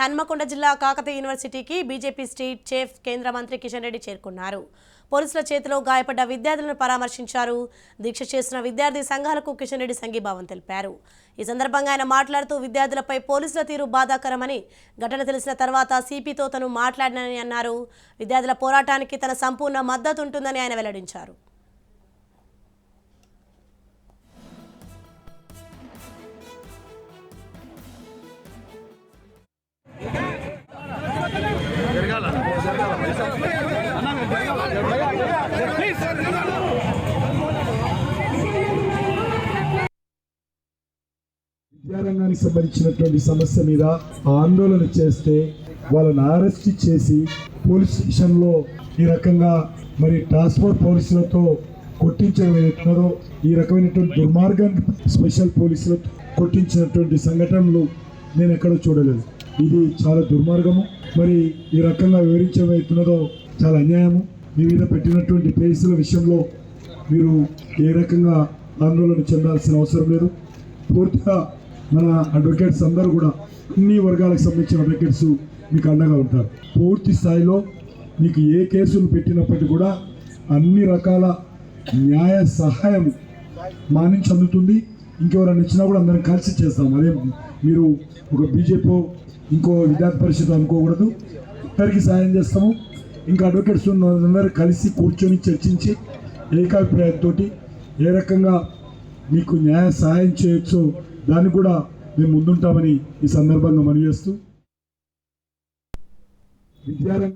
హన్మకొండ జిల్లా కాకతీయ యూనివర్సిటీకి BJP state chief కేంద్ర మంత్రి కిషన్ రెడ్డి చేరుకున్నారు. పోలీసుల చేతిలో గాయపడ్డ విద్యార్థులను పరామర్శించారు. దీక్ష చేసిన విద్యార్థి సంఘాలకు కిషన్ రెడ్డి సంఘీభావం తెలిపారు. ఈ సందర్భంగా ఆయన మాట్లాడుతూ విద్యార్థులపై పోలీసుల తీరు బాధాకరమని ఘటన తెలిసిన తర్వాత సిపితో తను మాట్లాడినని అన్నారు. విద్యార్థుల పోరాటానికి తన సంపూర్ణ మద్దతు ఉంటుందని ఆయన వెల్లడించారు. విద్యారంగానికి సంబంధించినటువంటి సమస్య మీద ఆందోళన చేస్తే వాళ్ళని అరెస్ట్ చేసి పోలీస్ స్టేషన్లో ఈ రకంగా మరి ట్రాన్స్పోర్ట్ పోలీసులతో కొట్టించడం ఈ రకమైనటువంటి దుర్మార్గాన్ని స్పెషల్ పోలీసులతో కొట్టించినటువంటి సంఘటనలు నేను ఎక్కడో చూడలేదు. ఇది చాలా దుర్మార్గము. మరి ఈ రకంగా వివరించేవైతున్నదో చాలా అన్యాయము. మీ మీద పెట్టినటువంటి కేసుల విషయంలో మీరు ఏ రకంగా ఆందోళన చెందాల్సిన అవసరం లేదు. పూర్తిగా మన అడ్వకేట్స్ అందరూ కూడా అన్ని వర్గాలకు సంబంధించిన అడ్వకేట్స్ మీకు అండగా ఉంటారు. పూర్తి స్థాయిలో మీకు ఏ కేసులు పెట్టినప్పటికీ కూడా అన్ని రకాల న్యాయ సహాయం మా నుంచి అందుతుంది. ఇంకెవరైనా ఇచ్చినా కూడా అందరం కలిసి చేస్తాం. అదే మీరు ఒక బీజేపీ ఇంకో విద్యార్థి పరిషత్ అనుకోకూడదు. అందరికీ సహాయం చేస్తాము. ఇంకా అడ్వకేట్స్ ఉన్నందరూ కలిసి కూర్చొని చర్చించి ఏకాభిప్రాయంతో ఏ రకంగా మీకు న్యాయ సహాయం చేయొచ్చో దాన్ని కూడా మేము ముందుంటామని ఈ సందర్భంగా మనవి చేస్తూ. విద్యారంగ